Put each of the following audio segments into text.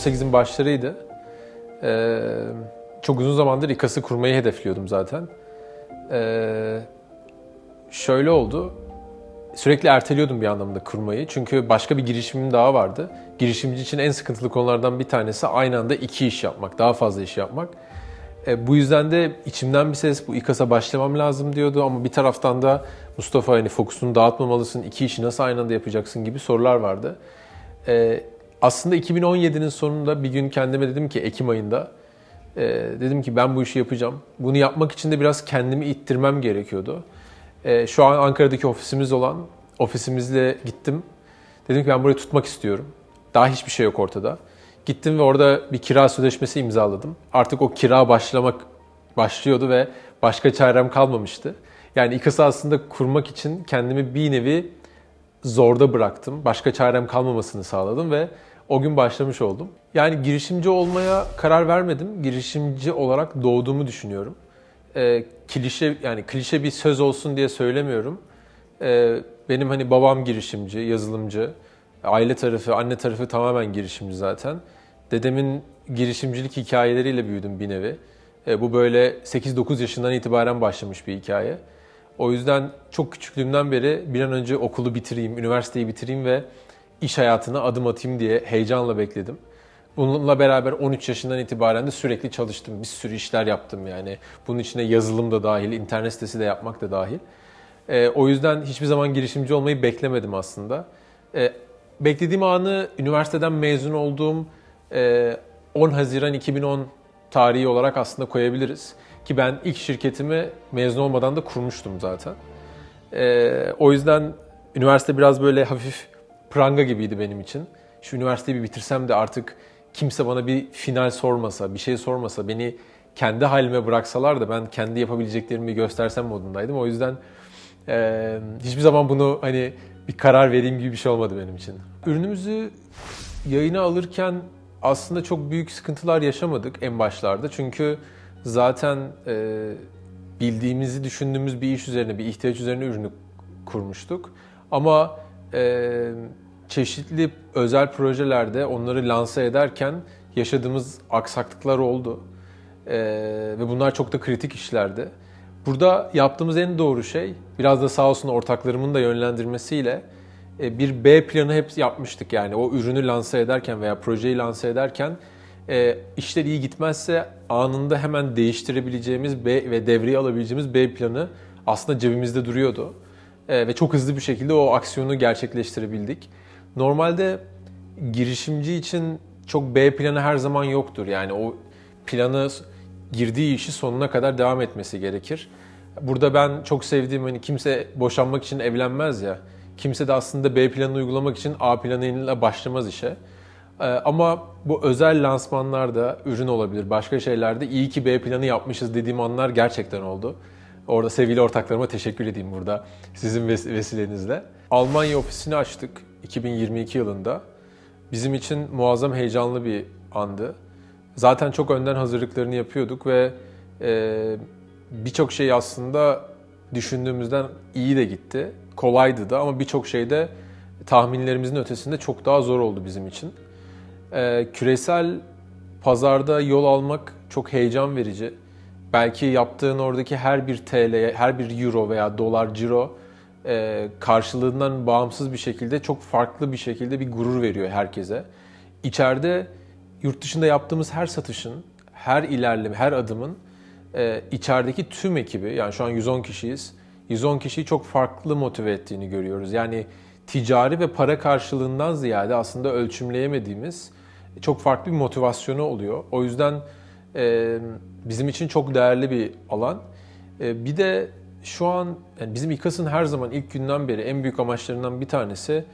2018'in başlarıydı. Ee, çok uzun zamandır İKAS'ı kurmayı hedefliyordum zaten. Ee, şöyle oldu. Sürekli erteliyordum bir anlamda kurmayı. Çünkü başka bir girişimim daha vardı. Girişimci için en sıkıntılı konulardan bir tanesi aynı anda iki iş yapmak, daha fazla iş yapmak. E, bu yüzden de içimden bir ses bu İKAS'a başlamam lazım diyordu ama bir taraftan da Mustafa hani fokusunu dağıtmamalısın, iki işi nasıl aynı anda yapacaksın gibi sorular vardı. E, aslında 2017'nin sonunda bir gün kendime dedim ki Ekim ayında e, dedim ki ben bu işi yapacağım. Bunu yapmak için de biraz kendimi ittirmem gerekiyordu. E, şu an Ankara'daki ofisimiz olan ofisimizle gittim. Dedim ki ben burayı tutmak istiyorum. Daha hiçbir şey yok ortada. Gittim ve orada bir kira sözleşmesi imzaladım. Artık o kira başlamak başlıyordu ve başka çarem kalmamıştı. Yani İKAS'ı aslında kurmak için kendimi bir nevi zorda bıraktım. Başka çarem kalmamasını sağladım ve o gün başlamış oldum. Yani girişimci olmaya karar vermedim. Girişimci olarak doğduğumu düşünüyorum. E, klişe yani klişe bir söz olsun diye söylemiyorum. E, benim hani babam girişimci, yazılımcı. Aile tarafı, anne tarafı tamamen girişimci zaten. Dedemin girişimcilik hikayeleriyle büyüdüm bir nevi. E, bu böyle 8-9 yaşından itibaren başlamış bir hikaye. O yüzden çok küçüklüğümden beri bir an önce okulu bitireyim, üniversiteyi bitireyim ve iş hayatına adım atayım diye heyecanla bekledim. Bununla beraber 13 yaşından itibaren de sürekli çalıştım. Bir sürü işler yaptım yani. Bunun içine yazılım da dahil, internet sitesi de yapmak da dahil. E, o yüzden hiçbir zaman girişimci olmayı beklemedim aslında. E, beklediğim anı üniversiteden mezun olduğum 10 Haziran 2010 tarihi olarak aslında koyabiliriz. Ki ben ilk şirketimi mezun olmadan da kurmuştum zaten. O yüzden üniversite biraz böyle hafif pranga gibiydi benim için. Şu üniversiteyi bir bitirsem de artık kimse bana bir final sormasa, bir şey sormasa, beni kendi halime bıraksalar da ben kendi yapabileceklerimi göstersem modundaydım. O yüzden e, hiçbir zaman bunu hani bir karar vereyim gibi bir şey olmadı benim için. Ürünümüzü yayına alırken aslında çok büyük sıkıntılar yaşamadık en başlarda. Çünkü zaten e, bildiğimizi düşündüğümüz bir iş üzerine, bir ihtiyaç üzerine ürünü kurmuştuk. Ama e, çeşitli özel projelerde onları lanse ederken yaşadığımız aksaklıklar oldu. E, ve bunlar çok da kritik işlerdi. Burada yaptığımız en doğru şey, biraz da sağ olsun ortaklarımın da yönlendirmesiyle e, bir B planı hep yapmıştık. Yani o ürünü lanse ederken veya projeyi lanse ederken e, işler iyi gitmezse anında hemen değiştirebileceğimiz B ve devreye alabileceğimiz B planı aslında cebimizde duruyordu. E, ve çok hızlı bir şekilde o aksiyonu gerçekleştirebildik. Normalde girişimci için çok B planı her zaman yoktur. Yani o planı girdiği işi sonuna kadar devam etmesi gerekir. Burada ben çok sevdiğim hani kimse boşanmak için evlenmez ya. Kimse de aslında B planını uygulamak için A planıyla başlamaz işe. Ee, ama bu özel lansmanlarda ürün olabilir, başka şeylerde iyi ki B planı yapmışız dediğim anlar gerçekten oldu. Orada sevgili ortaklarıma teşekkür edeyim burada sizin vesilenizle. Almanya ofisini açtık 2022 yılında. Bizim için muazzam heyecanlı bir andı. Zaten çok önden hazırlıklarını yapıyorduk ve e, birçok şey aslında düşündüğümüzden iyi de gitti. Kolaydı da ama birçok şeyde tahminlerimizin ötesinde çok daha zor oldu bizim için. E, küresel pazarda yol almak çok heyecan verici. Belki yaptığın oradaki her bir TL, her bir euro veya dolar ciro e, karşılığından bağımsız bir şekilde çok farklı bir şekilde bir gurur veriyor herkese. İçeride yurt dışında yaptığımız her satışın, her ilerleme, her adımın e, içerideki tüm ekibi, yani şu an 110 kişiyiz, 110 kişiyi çok farklı motive ettiğini görüyoruz. Yani ticari ve para karşılığından ziyade aslında ölçümleyemediğimiz çok farklı bir motivasyonu oluyor. O yüzden e, bizim için çok değerli bir alan. E, bir de şu an yani bizim İKAS'ın her zaman ilk günden beri en büyük amaçlarından bir tanesi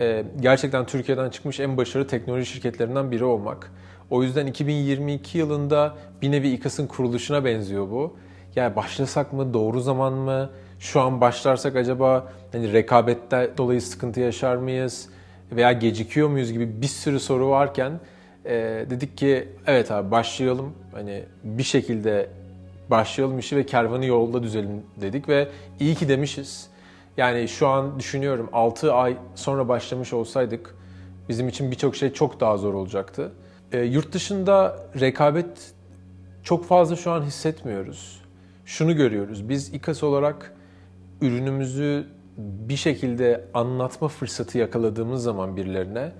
e, gerçekten Türkiye'den çıkmış en başarılı teknoloji şirketlerinden biri olmak. O yüzden 2022 yılında bir nevi İKAS'ın kuruluşuna benziyor bu. Yani başlasak mı, doğru zaman mı, şu an başlarsak acaba hani rekabette dolayı sıkıntı yaşar mıyız veya gecikiyor muyuz gibi bir sürü soru varken e, dedik ki evet abi başlayalım. Hani bir şekilde başlayalım işi ve kervanı yolda düzelim dedik ve iyi ki demişiz. Yani şu an düşünüyorum 6 ay sonra başlamış olsaydık bizim için birçok şey çok daha zor olacaktı. E, yurt dışında rekabet çok fazla şu an hissetmiyoruz. Şunu görüyoruz. Biz İKAS olarak ürünümüzü bir şekilde anlatma fırsatı yakaladığımız zaman birilerine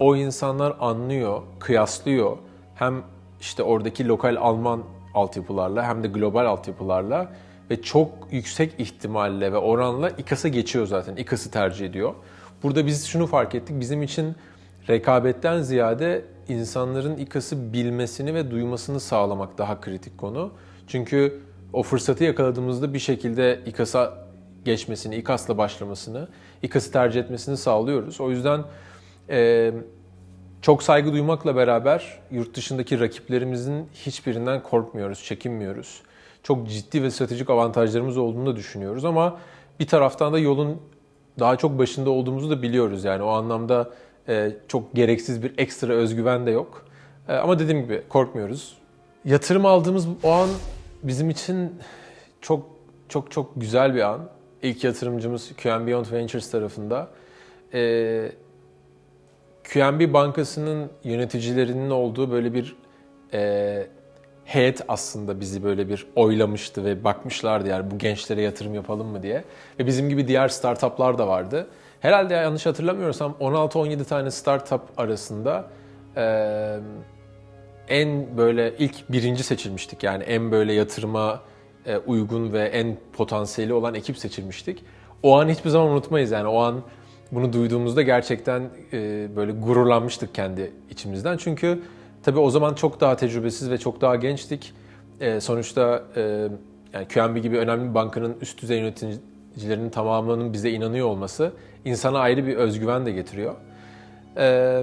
o insanlar anlıyor, kıyaslıyor. Hem işte oradaki lokal Alman altyapılarla hem de global altyapılarla ve çok yüksek ihtimalle ve oranla İKAS'a geçiyor zaten. İKAS'ı tercih ediyor. Burada biz şunu fark ettik. Bizim için rekabetten ziyade insanların İKAS'ı bilmesini ve duymasını sağlamak daha kritik konu. Çünkü o fırsatı yakaladığımızda bir şekilde İKAS'a geçmesini, İKAS'la başlamasını, İKAS'ı tercih etmesini sağlıyoruz. O yüzden e, çok saygı duymakla beraber yurt dışındaki rakiplerimizin hiçbirinden korkmuyoruz, çekinmiyoruz. Çok ciddi ve stratejik avantajlarımız olduğunu da düşünüyoruz ama bir taraftan da yolun daha çok başında olduğumuzu da biliyoruz. Yani o anlamda e, çok gereksiz bir ekstra özgüven de yok. E, ama dediğim gibi korkmuyoruz. Yatırım aldığımız o an bizim için çok çok çok güzel bir an. İlk yatırımcımız QNB Beyond Ventures tarafında. E, QNB Bankası'nın yöneticilerinin olduğu böyle bir e, heyet aslında bizi böyle bir oylamıştı ve bakmışlardı yani bu gençlere yatırım yapalım mı diye. Ve bizim gibi diğer startuplar da vardı. Herhalde yanlış hatırlamıyorsam 16-17 tane startup arasında e, en böyle ilk birinci seçilmiştik. Yani en böyle yatırıma e, uygun ve en potansiyeli olan ekip seçilmiştik. O an hiçbir zaman unutmayız yani o an bunu duyduğumuzda gerçekten e, böyle gururlanmıştık kendi içimizden. Çünkü tabii o zaman çok daha tecrübesiz ve çok daha gençtik. E, sonuçta e, yani QNB gibi önemli bir bankanın üst düzey yöneticilerinin tamamının bize inanıyor olması insana ayrı bir özgüven de getiriyor. E,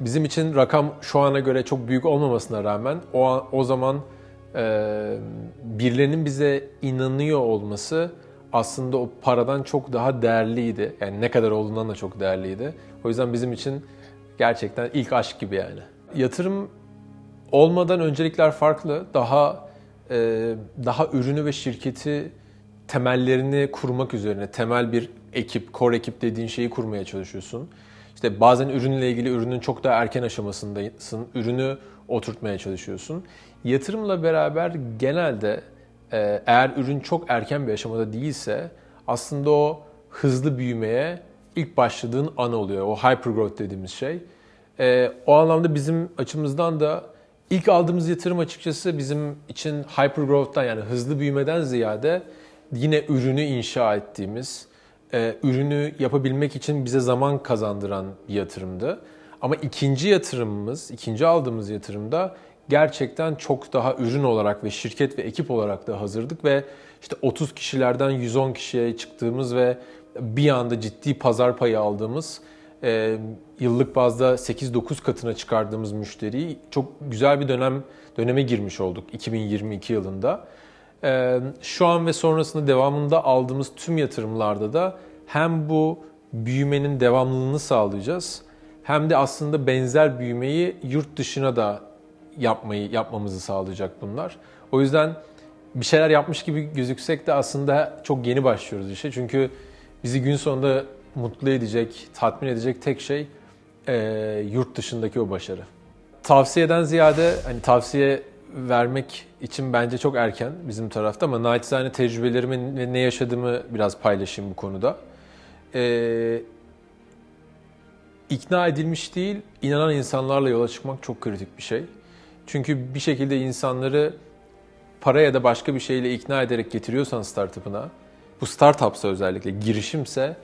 bizim için rakam şu ana göre çok büyük olmamasına rağmen o o zaman e, birilerinin bize inanıyor olması aslında o paradan çok daha değerliydi. Yani ne kadar olduğundan da çok değerliydi. O yüzden bizim için gerçekten ilk aşk gibi yani. Yatırım olmadan öncelikler farklı. Daha e, daha ürünü ve şirketi temellerini kurmak üzerine temel bir ekip, core ekip dediğin şeyi kurmaya çalışıyorsun. İşte bazen ürünle ilgili ürünün çok daha erken aşamasındasın. Ürünü oturtmaya çalışıyorsun. Yatırımla beraber genelde eğer ürün çok erken bir aşamada değilse aslında o hızlı büyümeye ilk başladığın an oluyor. O hypergrowth dediğimiz şey. E, o anlamda bizim açımızdan da ilk aldığımız yatırım açıkçası bizim için hypergrowth'tan yani hızlı büyümeden ziyade yine ürünü inşa ettiğimiz, e, ürünü yapabilmek için bize zaman kazandıran bir yatırımdı. Ama ikinci yatırımımız, ikinci aldığımız yatırımda gerçekten çok daha ürün olarak ve şirket ve ekip olarak da hazırdık ve işte 30 kişilerden 110 kişiye çıktığımız ve bir anda ciddi pazar payı aldığımız e, yıllık bazda 8-9 katına çıkardığımız müşteriyi çok güzel bir dönem döneme girmiş olduk 2022 yılında. E, şu an ve sonrasında devamında aldığımız tüm yatırımlarda da hem bu büyümenin devamlılığını sağlayacağız hem de aslında benzer büyümeyi yurt dışına da yapmayı yapmamızı sağlayacak bunlar. O yüzden bir şeyler yapmış gibi gözüksek de aslında çok yeni başlıyoruz işe. Çünkü bizi gün sonunda mutlu edecek, tatmin edecek tek şey e, yurt dışındaki o başarı. Tavsiyeden ziyade hani tavsiye vermek için bence çok erken bizim tarafta ama naçizane tecrübelerimi ve ne yaşadığımı biraz paylaşayım bu konuda. Ee, ikna edilmiş değil, inanan insanlarla yola çıkmak çok kritik bir şey. Çünkü bir şekilde insanları para ya da başka bir şeyle ikna ederek getiriyorsan startup'ına, bu startupsa özellikle girişimse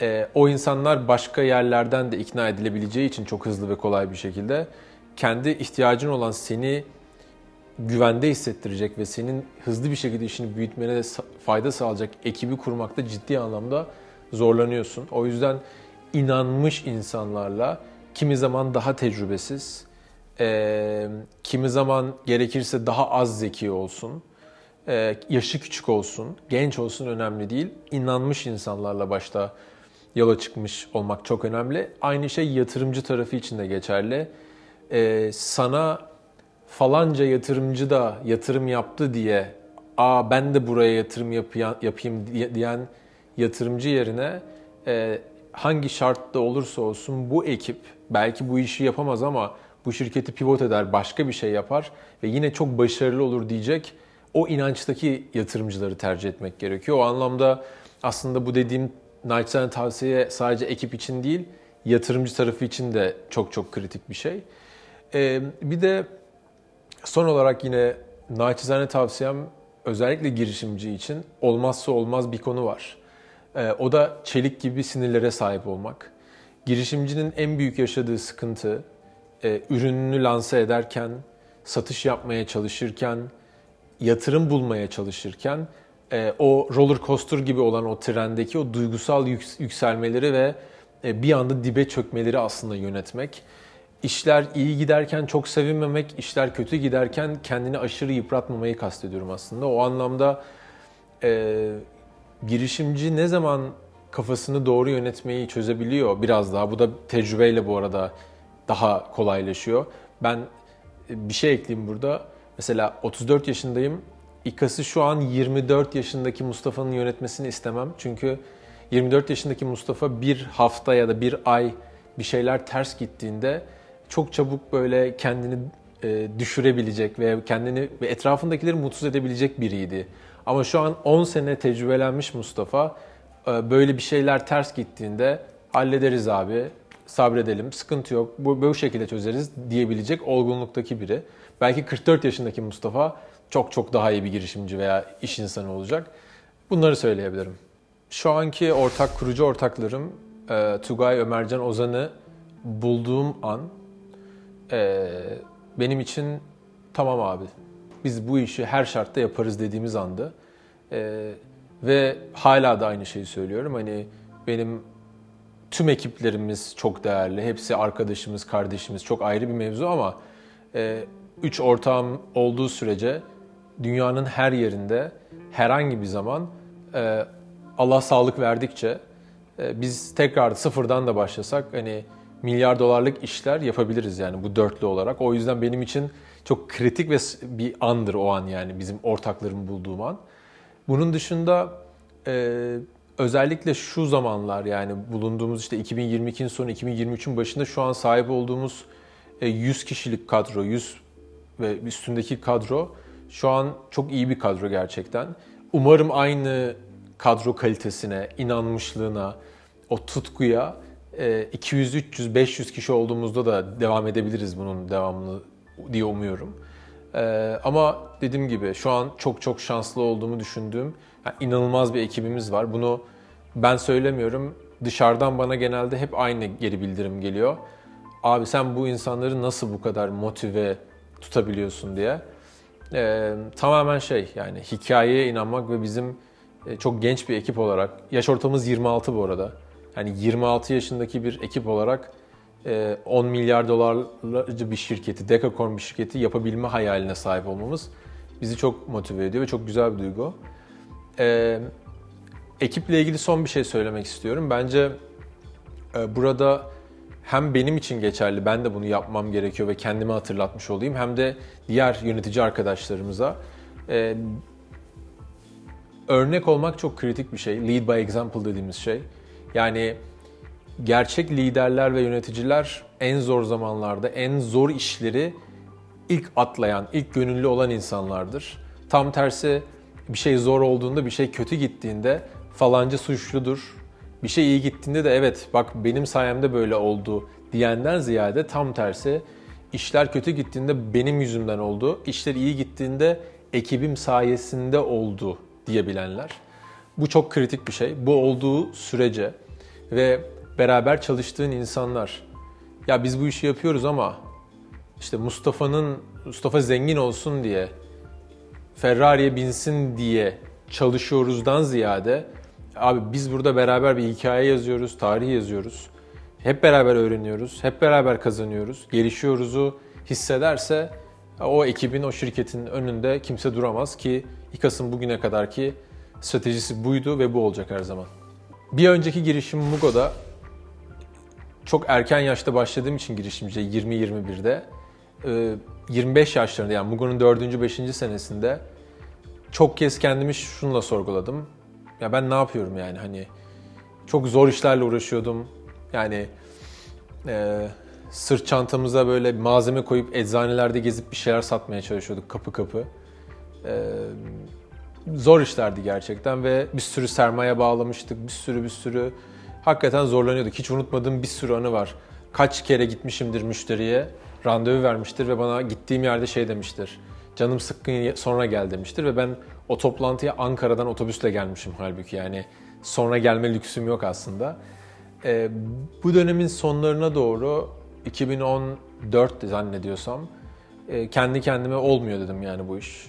e, o insanlar başka yerlerden de ikna edilebileceği için çok hızlı ve kolay bir şekilde kendi ihtiyacın olan seni güvende hissettirecek ve senin hızlı bir şekilde işini büyütmene fayda sağlayacak ekibi kurmakta ciddi anlamda zorlanıyorsun. O yüzden inanmış insanlarla kimi zaman daha tecrübesiz, e, kimi zaman gerekirse daha az zeki olsun, e, yaşı küçük olsun, genç olsun önemli değil. İnanmış insanlarla başta yola çıkmış olmak çok önemli. Aynı şey yatırımcı tarafı için de geçerli. E, sana falanca yatırımcı da yatırım yaptı diye aa ben de buraya yatırım yapayım, yapayım diyen yatırımcı yerine e, hangi şartta olursa olsun bu ekip belki bu işi yapamaz ama bu şirketi pivot eder, başka bir şey yapar ve yine çok başarılı olur diyecek o inançtaki yatırımcıları tercih etmek gerekiyor. O anlamda aslında bu dediğim naçizane tavsiye sadece ekip için değil, yatırımcı tarafı için de çok çok kritik bir şey. Ee, bir de son olarak yine naçizane tavsiyem özellikle girişimci için olmazsa olmaz bir konu var. Ee, o da çelik gibi sinirlere sahip olmak. Girişimcinin en büyük yaşadığı sıkıntı e, ürününü lanse ederken, satış yapmaya çalışırken, yatırım bulmaya çalışırken e, o roller coaster gibi olan o trendeki o duygusal yükselmeleri ve e, bir anda dibe çökmeleri aslında yönetmek. İşler iyi giderken çok sevinmemek, işler kötü giderken kendini aşırı yıpratmamayı kastediyorum aslında. O anlamda e, girişimci ne zaman kafasını doğru yönetmeyi çözebiliyor biraz daha. Bu da tecrübeyle bu arada daha kolaylaşıyor. Ben e, bir şey ekleyeyim burada. Mesela 34 yaşındayım. İKAS'ı şu an 24 yaşındaki Mustafa'nın yönetmesini istemem. Çünkü 24 yaşındaki Mustafa bir hafta ya da bir ay bir şeyler ters gittiğinde çok çabuk böyle kendini e, düşürebilecek ve kendini ve etrafındakileri mutsuz edebilecek biriydi. Ama şu an 10 sene tecrübelenmiş Mustafa e, böyle bir şeyler ters gittiğinde hallederiz abi, sabredelim, sıkıntı yok, bu, bu şekilde çözeriz diyebilecek olgunluktaki biri. Belki 44 yaşındaki Mustafa çok çok daha iyi bir girişimci veya iş insanı olacak. Bunları söyleyebilirim. Şu anki ortak kurucu ortaklarım e, Tugay, Ömercan, Ozan'ı bulduğum an e, benim için tamam abi biz bu işi her şartta yaparız dediğimiz andı. E, ve hala da aynı şeyi söylüyorum. Hani benim tüm ekiplerimiz çok değerli. Hepsi arkadaşımız, kardeşimiz. Çok ayrı bir mevzu ama e, üç ortağım olduğu sürece dünyanın her yerinde herhangi bir zaman e, Allah sağlık verdikçe e, biz tekrar sıfırdan da başlasak hani milyar dolarlık işler yapabiliriz yani bu dörtlü olarak. O yüzden benim için çok kritik ve bir andır o an yani bizim ortaklarımı bulduğum an. Bunun dışında e, özellikle şu zamanlar yani bulunduğumuz işte 2022'nin sonu 2023'ün başında şu an sahip olduğumuz 100 kişilik kadro, 100 ve üstündeki kadro şu an çok iyi bir kadro gerçekten. Umarım aynı kadro kalitesine, inanmışlığına, o tutkuya 200, 300, 500 kişi olduğumuzda da devam edebiliriz bunun devamlı diye umuyorum. E, ama dediğim gibi şu an çok çok şanslı olduğumu düşündüğüm yani inanılmaz bir ekibimiz var. Bunu ben söylemiyorum. Dışarıdan bana genelde hep aynı geri bildirim geliyor. Abi sen bu insanları nasıl bu kadar motive tutabiliyorsun diye. Ee, tamamen şey yani hikayeye inanmak ve bizim e, çok genç bir ekip olarak, yaş ortamımız 26 bu arada. Yani 26 yaşındaki bir ekip olarak 10 e, milyar dolarlıcı bir şirketi, Decacorn bir şirketi yapabilme hayaline sahip olmamız bizi çok motive ediyor ve çok güzel bir duygu. Ee, ekiple ilgili son bir şey söylemek istiyorum. Bence e, burada hem benim için geçerli, ben de bunu yapmam gerekiyor ve kendime hatırlatmış olayım. Hem de diğer yönetici arkadaşlarımıza. Ee, örnek olmak çok kritik bir şey. Lead by example dediğimiz şey. Yani gerçek liderler ve yöneticiler en zor zamanlarda, en zor işleri ilk atlayan, ilk gönüllü olan insanlardır. Tam tersi bir şey zor olduğunda, bir şey kötü gittiğinde falanca suçludur. Bir şey iyi gittiğinde de evet bak benim sayemde böyle oldu diyenden ziyade tam tersi işler kötü gittiğinde benim yüzümden oldu, işler iyi gittiğinde ekibim sayesinde oldu diyebilenler. Bu çok kritik bir şey. Bu olduğu sürece ve beraber çalıştığın insanlar ya biz bu işi yapıyoruz ama işte Mustafa'nın Mustafa zengin olsun diye Ferrari'ye binsin diye çalışıyoruzdan ziyade abi biz burada beraber bir hikaye yazıyoruz, tarih yazıyoruz. Hep beraber öğreniyoruz, hep beraber kazanıyoruz, gelişiyoruzu hissederse o ekibin, o şirketin önünde kimse duramaz ki İKAS'ın bugüne kadarki stratejisi buydu ve bu olacak her zaman. Bir önceki girişim Mugo'da çok erken yaşta başladığım için girişimciye 20-21'de 25 e, yaşlarında yani Mugo'nun 4. 5. senesinde çok kez kendimi şunla sorguladım. Ya ben ne yapıyorum yani hani çok zor işlerle uğraşıyordum. Yani e, sırt çantamıza böyle malzeme koyup eczanelerde gezip bir şeyler satmaya çalışıyorduk kapı kapı. E, zor işlerdi gerçekten ve bir sürü sermaye bağlamıştık. Bir sürü bir sürü hakikaten zorlanıyorduk. Hiç unutmadığım bir sürü anı var. Kaç kere gitmişimdir müşteriye, randevu vermiştir ve bana gittiğim yerde şey demiştir. Canım sıkkın sonra gel demiştir ve ben o toplantıya Ankara'dan otobüsle gelmişim halbuki yani sonra gelme lüksüm yok aslında. Ee, bu dönemin sonlarına doğru 2014 zannediyorsam e, kendi kendime olmuyor dedim yani bu iş.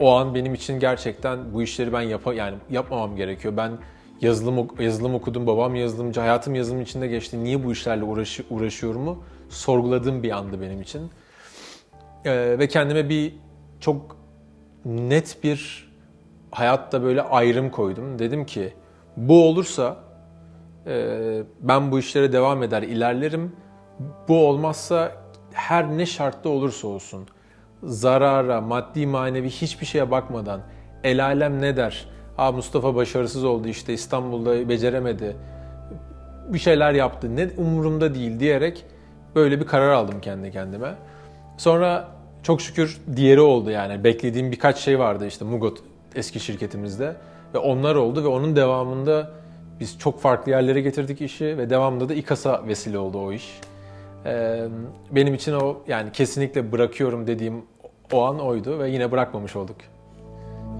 O an benim için gerçekten bu işleri ben yapa yani yapmamam gerekiyor. Ben yazılım yazılım okudum, babam yazılımcı, hayatım yazılım içinde geçti. Niye bu işlerle uğraşı, uğraşıyorumu sorguladığım bir andı benim için. Ee, ve kendime bir çok net bir hayatta böyle ayrım koydum. Dedim ki bu olursa e, ben bu işlere devam eder, ilerlerim. Bu olmazsa her ne şartta olursa olsun zarara, maddi manevi hiçbir şeye bakmadan el alem ne der? Ha Mustafa başarısız oldu işte İstanbul'da beceremedi. Bir şeyler yaptı. Ne umurumda değil diyerek böyle bir karar aldım kendi kendime. Sonra çok şükür diğeri oldu yani. Beklediğim birkaç şey vardı işte Mugot eski şirketimizde ve onlar oldu ve onun devamında biz çok farklı yerlere getirdik işi ve devamında da İKAS'a vesile oldu o iş. Benim için o yani kesinlikle bırakıyorum dediğim o an oydu ve yine bırakmamış olduk.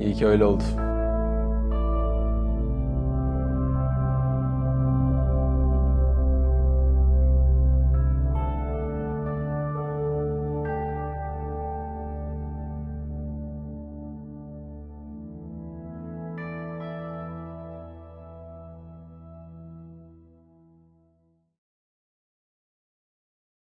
İyi ki öyle oldu.